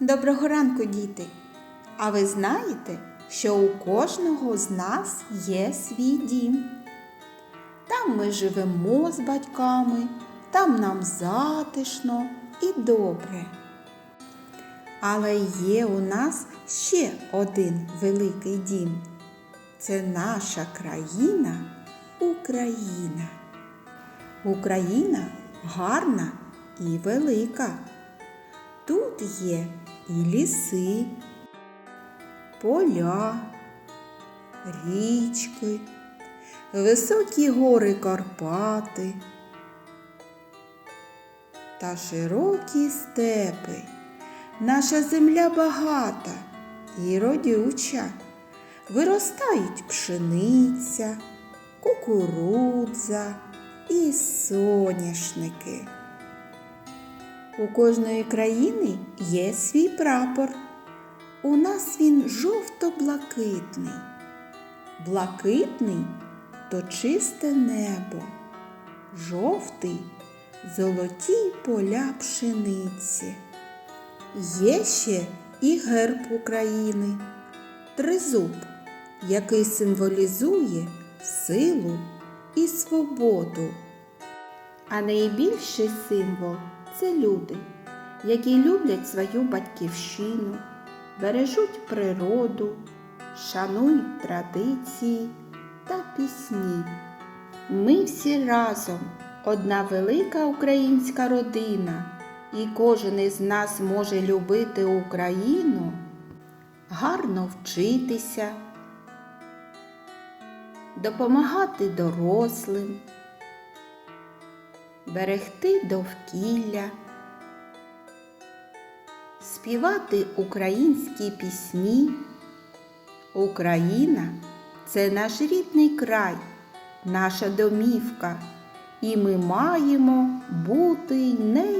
Доброго ранку, діти! А ви знаєте, що у кожного з нас є свій дім? Там ми живемо з батьками, там нам затишно і добре. Але є у нас ще один великий дім. Це наша країна Україна. Україна гарна і велика. Тут є і ліси, поля, річки, високі гори Карпати та широкі степи. Наша земля багата і родюча. Виростають пшениця, кукурудза і соняшники. У кожної країни є свій прапор. У нас він жовто-блакитний. Блакитний то чисте небо, жовтий золоті поля пшениці. Є ще і герб України, тризуб, який символізує силу і свободу. А найбільший символ це люди, які люблять свою батьківщину, бережуть природу, шанують традиції та пісні. Ми всі разом одна велика українська родина, і кожен із нас може любити Україну, гарно вчитися, допомагати дорослим берегти довкілля, співати українські пісні. Україна це наш рідний край, наша домівка, і ми маємо бути нею.